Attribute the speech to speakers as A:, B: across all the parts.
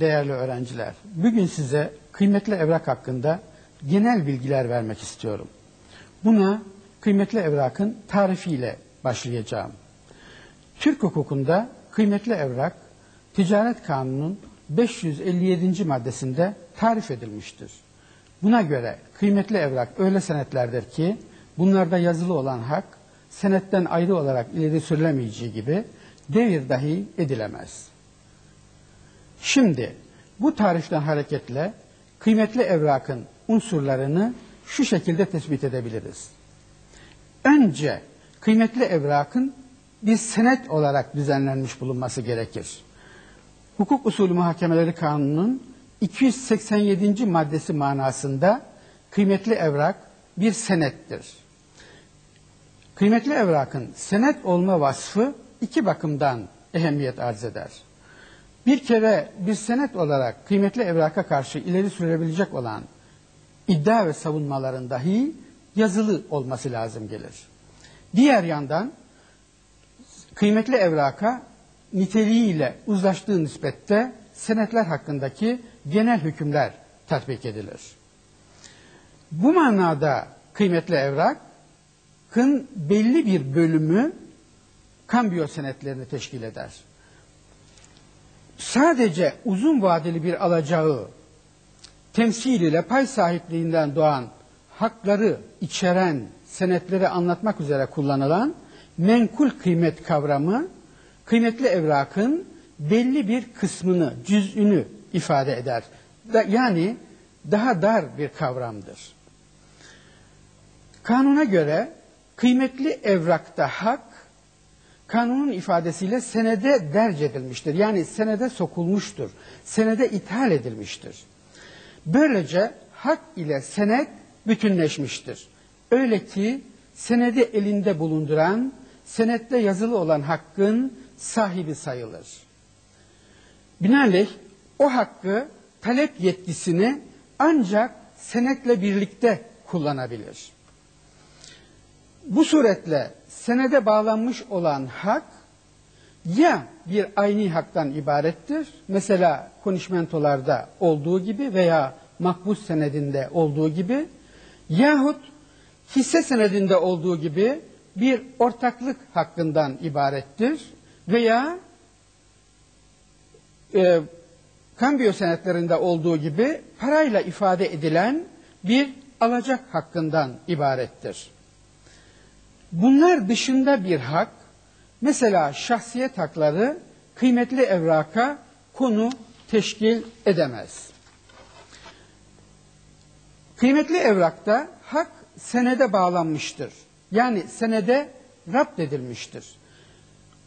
A: Değerli öğrenciler. Bugün size kıymetli evrak hakkında genel bilgiler vermek istiyorum. Buna kıymetli evrakın tarifiyle başlayacağım. Türk hukukunda kıymetli evrak Ticaret Kanunu'nun 557. maddesinde tarif edilmiştir. Buna göre kıymetli evrak öyle senetlerdir ki bunlarda yazılı olan hak senetten ayrı olarak ileri sürülemeyeceği gibi devir dahi edilemez. Şimdi bu tariften hareketle kıymetli evrakın unsurlarını şu şekilde tespit edebiliriz. Önce kıymetli evrakın bir senet olarak düzenlenmiş bulunması gerekir. Hukuk Usulü Muhakemeleri Kanunu'nun 287. maddesi manasında kıymetli evrak bir senettir. Kıymetli evrakın senet olma vasfı iki bakımdan ehemmiyet arz eder. Bir kere bir senet olarak kıymetli evraka karşı ileri sürülebilecek olan iddia ve savunmaların dahi yazılı olması lazım gelir. Diğer yandan kıymetli evraka niteliğiyle uzlaştığı nispette senetler hakkındaki genel hükümler tatbik edilir. Bu manada kıymetli evrakın belli bir bölümü kambiyo senetlerini teşkil eder. Sadece uzun vadeli bir alacağı temsil ile pay sahipliğinden doğan hakları içeren senetleri anlatmak üzere kullanılan menkul kıymet kavramı kıymetli evrakın belli bir kısmını, cüz'ünü ifade eder. Da, yani daha dar bir kavramdır. Kanuna göre kıymetli evrakta hak kanunun ifadesiyle senede derc edilmiştir. Yani senede sokulmuştur. Senede ithal edilmiştir. Böylece hak ile senet bütünleşmiştir. Öyle ki senedi elinde bulunduran, senette yazılı olan hakkın sahibi sayılır. Binaenaleyh o hakkı talep yetkisini ancak senetle birlikte kullanabilir. Bu suretle senede bağlanmış olan hak ya bir ayni haktan ibarettir. Mesela konuşmentolarda olduğu gibi veya makbuz senedinde olduğu gibi yahut hisse senedinde olduğu gibi bir ortaklık hakkından ibarettir veya e, kambiyo senetlerinde olduğu gibi parayla ifade edilen bir alacak hakkından ibarettir. Bunlar dışında bir hak, mesela şahsiyet hakları kıymetli evraka konu teşkil edemez. Kıymetli evrakta hak senede bağlanmıştır. Yani senede rapt edilmiştir.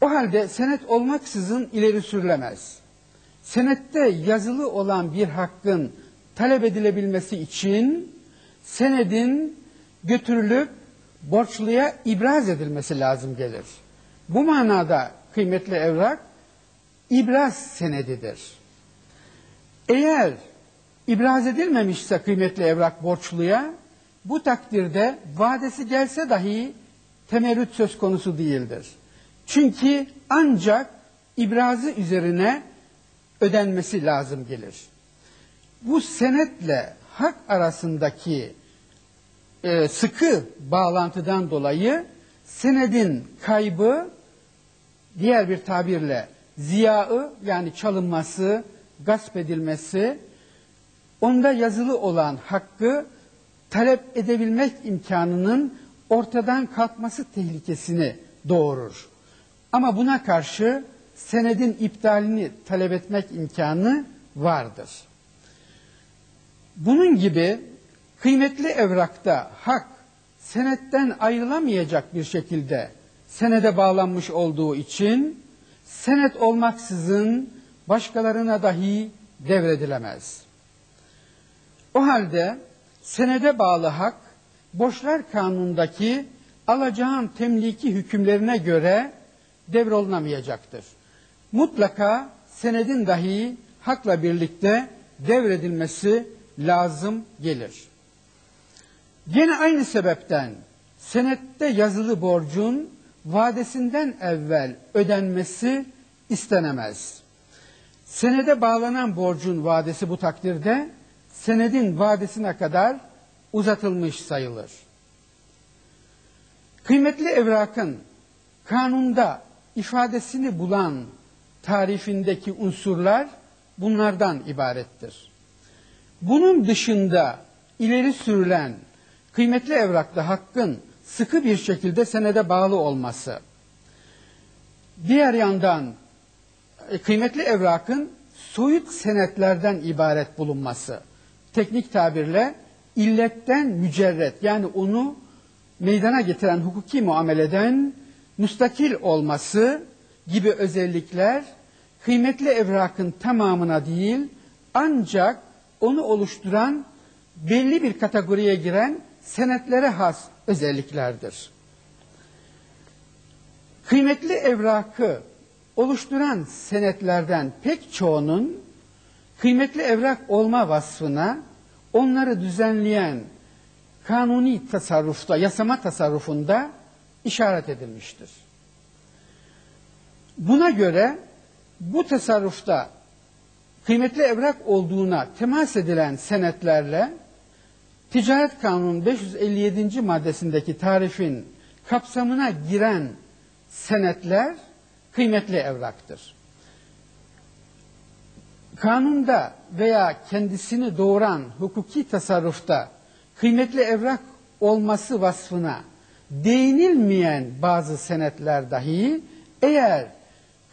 A: O halde senet olmaksızın ileri sürülemez. Senette yazılı olan bir hakkın talep edilebilmesi için senedin götürülüp borçluya ibraz edilmesi lazım gelir. Bu manada kıymetli evrak ibraz senedidir. Eğer ibraz edilmemişse kıymetli evrak borçluya bu takdirde vadesi gelse dahi temerrüt söz konusu değildir. Çünkü ancak ibrazı üzerine ödenmesi lazım gelir. Bu senetle hak arasındaki e, sıkı bağlantıdan dolayı senedin kaybı diğer bir tabirle ziyaı yani çalınması, gasp edilmesi, onda yazılı olan hakkı talep edebilmek imkanının ortadan kalkması tehlikesini doğurur. Ama buna karşı senedin iptalini talep etmek imkanı vardır. Bunun gibi kıymetli evrakta hak senetten ayrılamayacak bir şekilde senede bağlanmış olduğu için senet olmaksızın başkalarına dahi devredilemez. O halde senede bağlı hak borçlar kanunundaki alacağın temliki hükümlerine göre devrolunamayacaktır. Mutlaka senedin dahi hakla birlikte devredilmesi lazım gelir. Yine aynı sebepten senette yazılı borcun vadesinden evvel ödenmesi istenemez. Senede bağlanan borcun vadesi bu takdirde senedin vadesine kadar uzatılmış sayılır. Kıymetli evrakın kanunda ifadesini bulan tarifindeki unsurlar bunlardan ibarettir. Bunun dışında ileri sürülen kıymetli evrakta hakkın sıkı bir şekilde senede bağlı olması, diğer yandan e, kıymetli evrakın soyut senetlerden ibaret bulunması, teknik tabirle illetten mücerret yani onu meydana getiren hukuki muameleden müstakil olması gibi özellikler kıymetli evrakın tamamına değil ancak onu oluşturan belli bir kategoriye giren senetlere has özelliklerdir. Kıymetli evrakı oluşturan senetlerden pek çoğunun kıymetli evrak olma vasfına onları düzenleyen kanuni tasarrufta, yasama tasarrufunda işaret edilmiştir. Buna göre bu tasarrufta kıymetli evrak olduğuna temas edilen senetlerle Ticaret Kanunu 557. maddesindeki tarifin kapsamına giren senetler kıymetli evraktır. Kanunda veya kendisini doğuran hukuki tasarrufta kıymetli evrak olması vasfına değinilmeyen bazı senetler dahi eğer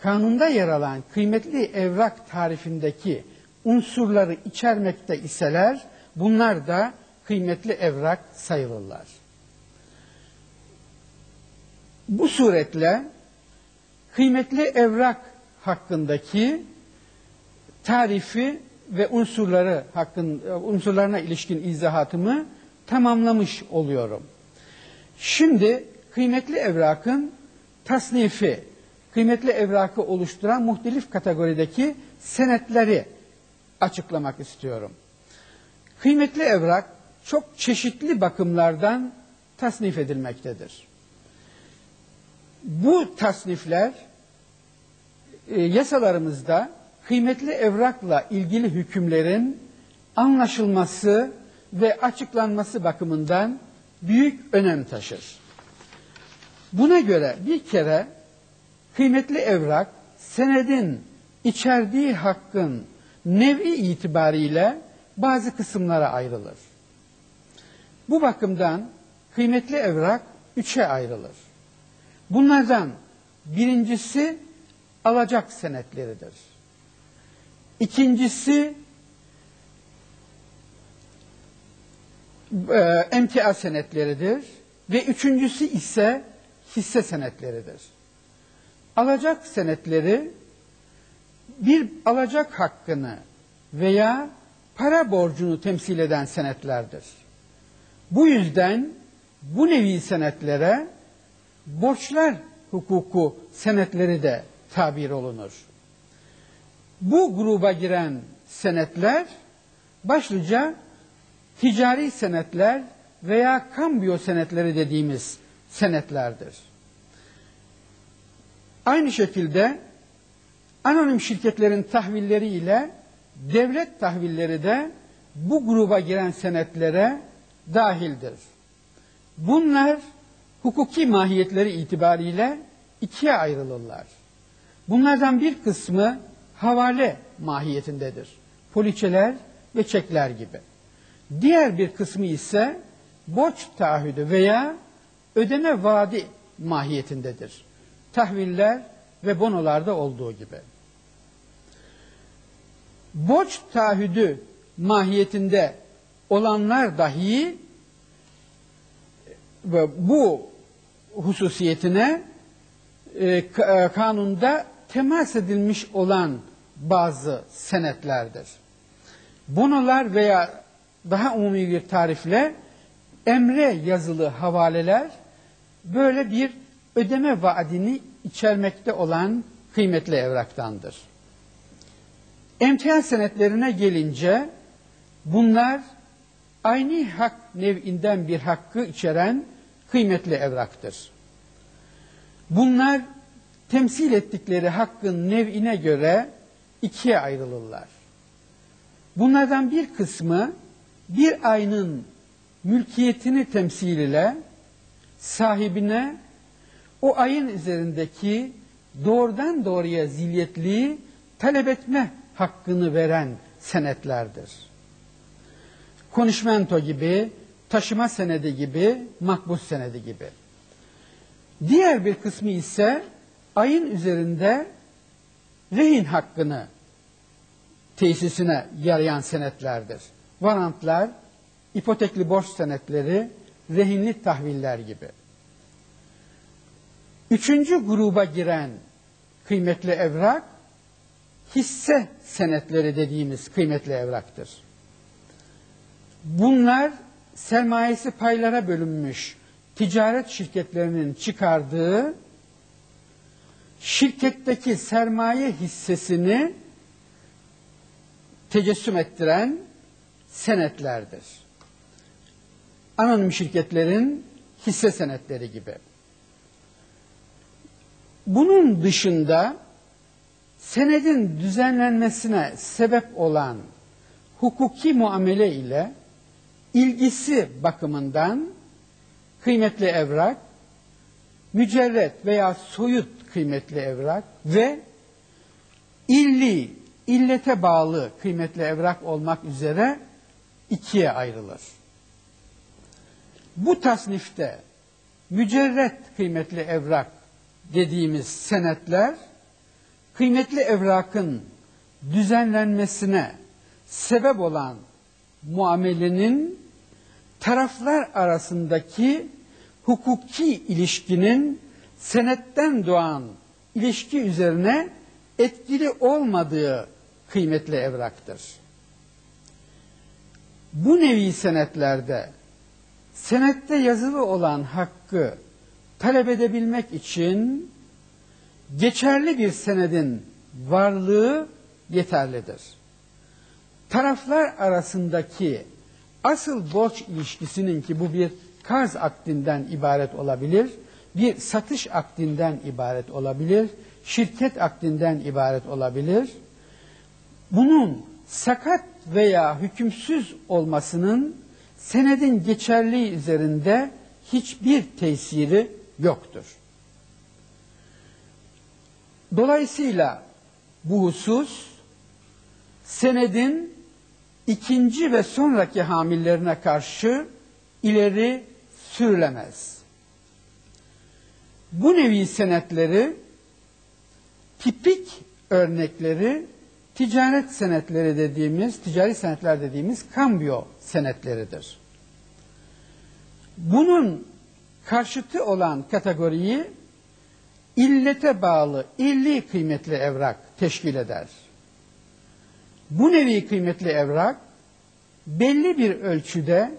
A: kanunda yer alan kıymetli evrak tarifindeki unsurları içermekte iseler bunlar da kıymetli evrak sayılırlar. Bu suretle kıymetli evrak hakkındaki tarifi ve unsurları hakkın unsurlarına ilişkin izahatımı tamamlamış oluyorum. Şimdi kıymetli evrakın tasnifi, kıymetli evrakı oluşturan muhtelif kategorideki senetleri açıklamak istiyorum. Kıymetli evrak çok çeşitli bakımlardan tasnif edilmektedir. Bu tasnifler e, yasalarımızda kıymetli evrakla ilgili hükümlerin anlaşılması ve açıklanması bakımından büyük önem taşır. Buna göre bir kere kıymetli evrak senedin içerdiği hakkın nevi itibariyle bazı kısımlara ayrılır. Bu bakımdan kıymetli evrak üçe ayrılır. Bunlardan birincisi alacak senetleridir. İkincisi e, emtia senetleridir ve üçüncüsü ise hisse senetleridir. Alacak senetleri bir alacak hakkını veya para borcunu temsil eden senetlerdir. Bu yüzden bu nevi senetlere borçlar hukuku senetleri de tabir olunur. Bu gruba giren senetler başlıca ticari senetler veya kambiyo senetleri dediğimiz senetlerdir. Aynı şekilde anonim şirketlerin tahvilleri ile devlet tahvilleri de bu gruba giren senetlere dahildir. Bunlar hukuki mahiyetleri itibariyle ikiye ayrılırlar. Bunlardan bir kısmı havale mahiyetindedir. Poliçeler ve çekler gibi. Diğer bir kısmı ise borç taahhüdü veya ödeme vaadi mahiyetindedir. Tahviller ve bonolarda olduğu gibi. Borç taahhüdü mahiyetinde olanlar dahi ve bu hususiyetine e, e, kanunda temas edilmiş olan bazı senetlerdir. Bonolar veya daha umumi bir tarifle emre yazılı havaleler böyle bir ödeme vaadini içermekte olan kıymetli evraktandır. Emtia senetlerine gelince bunlar aynı hak nev'inden bir hakkı içeren kıymetli evraktır. Bunlar temsil ettikleri hakkın nev'ine göre ikiye ayrılırlar. Bunlardan bir kısmı bir ayının mülkiyetini temsil ile sahibine o ayın üzerindeki doğrudan doğruya zilyetliği talep etme hakkını veren senetlerdir. Konuşmento gibi, taşıma senedi gibi, makbuz senedi gibi. Diğer bir kısmı ise ayın üzerinde rehin hakkını tesisine yarayan senetlerdir. Varantlar, ipotekli borç senetleri, rehinli tahviller gibi. Üçüncü gruba giren kıymetli evrak, hisse senetleri dediğimiz kıymetli evraktır. Bunlar sermayesi paylara bölünmüş ticaret şirketlerinin çıkardığı şirketteki sermaye hissesini tecessüm ettiren senetlerdir. Anonim şirketlerin hisse senetleri gibi. Bunun dışında senedin düzenlenmesine sebep olan hukuki muamele ile ilgisi bakımından kıymetli evrak, mücerret veya soyut kıymetli evrak ve illi, illete bağlı kıymetli evrak olmak üzere ikiye ayrılır. Bu tasnifte mücerret kıymetli evrak dediğimiz senetler kıymetli evrakın düzenlenmesine sebep olan muamelenin taraflar arasındaki hukuki ilişkinin senetten doğan ilişki üzerine etkili olmadığı kıymetli evraktır. Bu nevi senetlerde senette yazılı olan hakkı talep edebilmek için geçerli bir senedin varlığı yeterlidir. Taraflar arasındaki asıl borç ilişkisinin ki bu bir karz akdinden ibaret olabilir, bir satış akdinden ibaret olabilir, şirket akdinden ibaret olabilir. Bunun sakat veya hükümsüz olmasının senedin geçerliği üzerinde hiçbir tesiri yoktur. Dolayısıyla bu husus senedin ikinci ve sonraki hamillerine karşı ileri sürülemez. Bu nevi senetleri tipik örnekleri ticaret senetleri dediğimiz, ticari senetler dediğimiz kambiyo senetleridir. Bunun karşıtı olan kategoriyi illete bağlı illi kıymetli evrak teşkil eder. Bu nevi kıymetli evrak belli bir ölçüde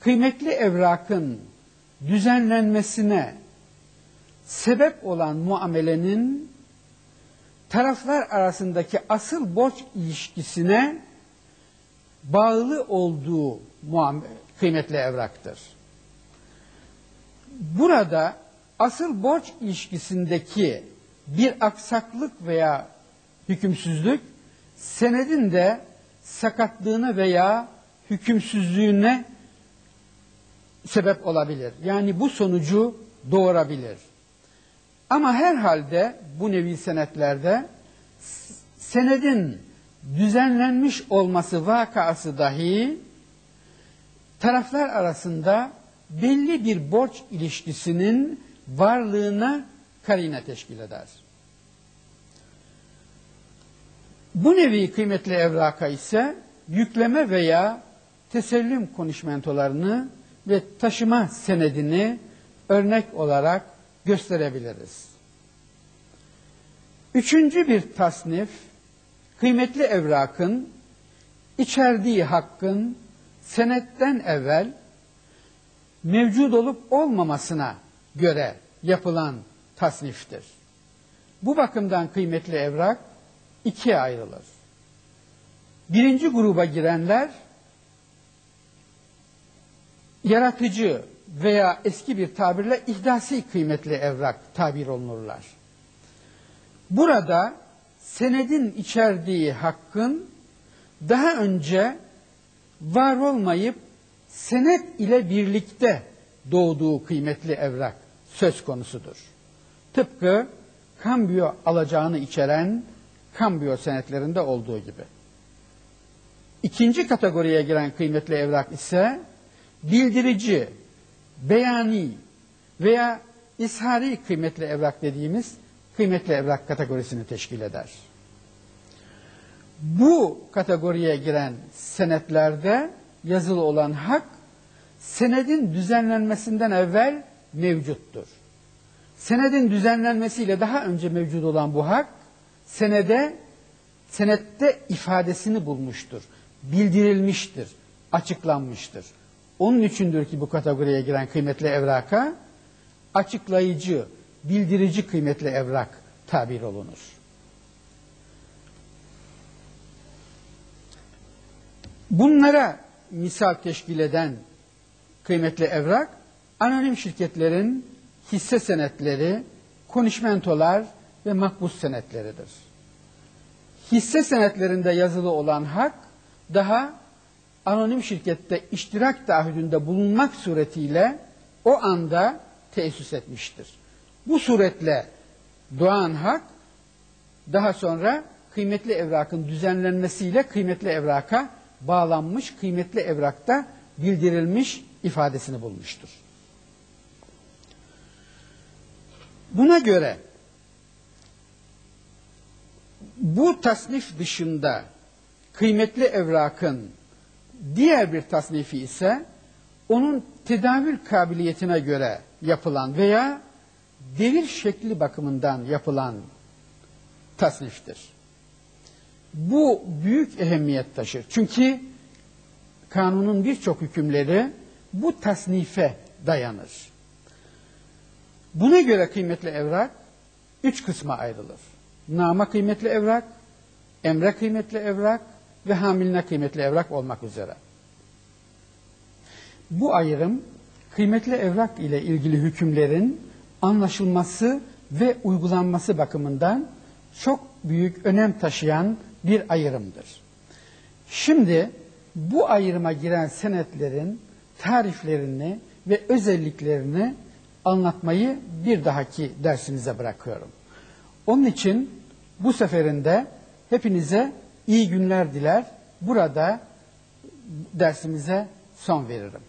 A: kıymetli evrakın düzenlenmesine sebep olan muamelenin taraflar arasındaki asıl borç ilişkisine bağlı olduğu kıymetli evraktır. Burada asıl borç ilişkisindeki bir aksaklık veya hükümsüzlük senedin de sakatlığını veya hükümsüzlüğüne sebep olabilir. Yani bu sonucu doğurabilir. Ama herhalde bu nevi senetlerde senedin düzenlenmiş olması vakası dahi taraflar arasında belli bir borç ilişkisinin varlığına karine teşkil eder. Bu nevi kıymetli evraka ise yükleme veya tesellüm konuşmentolarını ve taşıma senedini örnek olarak gösterebiliriz. Üçüncü bir tasnif, kıymetli evrakın içerdiği hakkın senetten evvel mevcud olup olmamasına göre yapılan tasniftir. Bu bakımdan kıymetli evrak ikiye ayrılır. Birinci gruba girenler yaratıcı veya eski bir tabirle ihdasi kıymetli evrak tabir olunurlar. Burada senedin içerdiği hakkın daha önce var olmayıp senet ile birlikte doğduğu kıymetli evrak söz konusudur. Tıpkı kambiyo alacağını içeren kambiyo senetlerinde olduğu gibi. İkinci kategoriye giren kıymetli evrak ise bildirici, beyani veya ishari kıymetli evrak dediğimiz kıymetli evrak kategorisini teşkil eder. Bu kategoriye giren senetlerde yazılı olan hak senedin düzenlenmesinden evvel mevcuttur. Senedin düzenlenmesiyle daha önce mevcut olan bu hak senede senette ifadesini bulmuştur. Bildirilmiştir, açıklanmıştır. Onun içindir ki bu kategoriye giren kıymetli evraka açıklayıcı, bildirici kıymetli evrak tabir olunur. Bunlara misal teşkil eden kıymetli evrak, anonim şirketlerin hisse senetleri, konuşmentolar ve makbuz senetleridir. Hisse senetlerinde yazılı olan hak, daha anonim şirkette iştirak taahhüdünde bulunmak suretiyle o anda tesis etmiştir. Bu suretle doğan hak, daha sonra kıymetli evrakın düzenlenmesiyle kıymetli evraka bağlanmış, kıymetli evrakta bildirilmiş ifadesini bulmuştur. Buna göre bu tasnif dışında kıymetli evrakın diğer bir tasnifi ise onun tedavül kabiliyetine göre yapılan veya devir şekli bakımından yapılan tasniftir. Bu büyük ehemmiyet taşır. Çünkü kanunun birçok hükümleri bu tasnife dayanır. Buna göre kıymetli evrak üç kısma ayrılır. Nama kıymetli evrak, emre kıymetli evrak ve hamiline kıymetli evrak olmak üzere. Bu ayrım kıymetli evrak ile ilgili hükümlerin anlaşılması ve uygulanması bakımından çok büyük önem taşıyan bir ayrımdır. Şimdi bu ayrıma giren senetlerin tariflerini ve özelliklerini anlatmayı bir dahaki dersinize bırakıyorum. Onun için bu seferinde hepinize iyi günler diler. Burada dersimize son veririm.